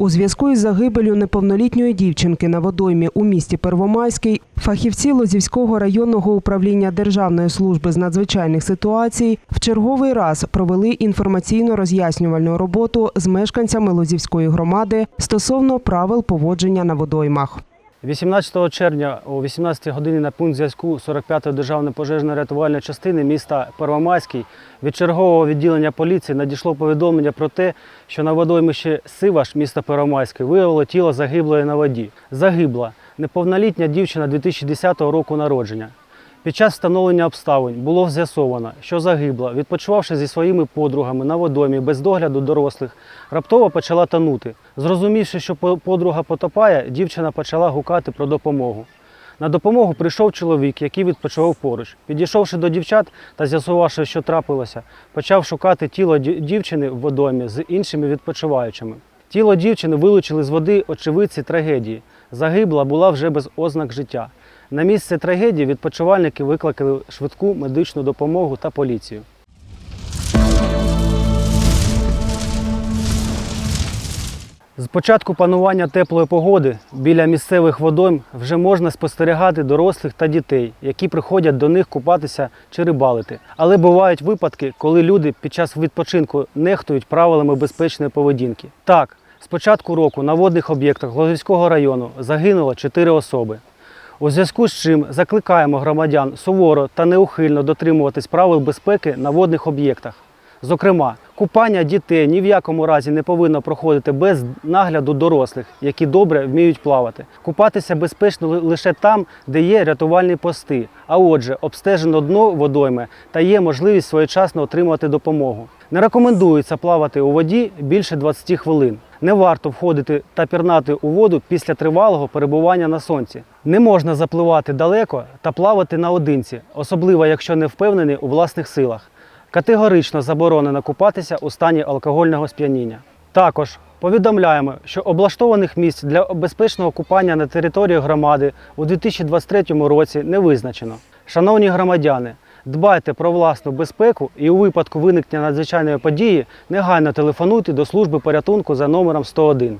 У зв'язку із загибелю неповнолітньої дівчинки на водоймі у місті Первомайський фахівці Лозівського районного управління Державної служби з надзвичайних ситуацій в черговий раз провели інформаційно-роз'яснювальну роботу з мешканцями Лозівської громади стосовно правил поводження на водоймах. 18 червня о 18 годині на пункт зв'язку 45-ї державної пожежно-рятувальної частини міста Первомайський від чергового відділення поліції надійшло повідомлення про те, що на водоймищі Сиваш міста Первомайський виявило тіло загиблої на воді. Загибла неповнолітня дівчина 2010 року народження. Під час встановлення обставин було з'ясовано, що загибла, відпочивавши зі своїми подругами на водоймі без догляду дорослих, раптово почала тонути. Зрозумівши, що подруга потопає, дівчина почала гукати про допомогу. На допомогу прийшов чоловік, який відпочивав поруч. Підійшовши до дівчат та з'ясувавши, що трапилося, почав шукати тіло дівчини в водоймі з іншими відпочиваючими. Тіло дівчини вилучили з води очевидці трагедії. Загибла була вже без ознак життя. На місце трагедії відпочивальники викликали швидку медичну допомогу та поліцію. З початку панування теплої погоди біля місцевих водойм вже можна спостерігати дорослих та дітей, які приходять до них купатися чи рибалити. Але бувають випадки, коли люди під час відпочинку нехтують правилами безпечної поведінки. Так, з початку року на водних об'єктах Лозівського району загинуло 4 особи. У зв'язку з чим закликаємо громадян суворо та неухильно дотримуватись правил безпеки на водних об'єктах. Зокрема, купання дітей ні в якому разі не повинно проходити без нагляду дорослих, які добре вміють плавати. Купатися безпечно лише там, де є рятувальні пости, а отже, обстежено дно водойми та є можливість своєчасно отримати допомогу. Не рекомендується плавати у воді більше 20 хвилин. Не варто входити та пірнати у воду після тривалого перебування на сонці. Не можна запливати далеко та плавати наодинці, особливо якщо не впевнений у власних силах. Категорично заборонено купатися у стані алкогольного сп'яніння. Також повідомляємо, що облаштованих місць для безпечного купання на території громади у 2023 році не визначено. Шановні громадяни, дбайте про власну безпеку і у випадку виникнення надзвичайної події негайно телефонуйте до служби порятунку за номером 101.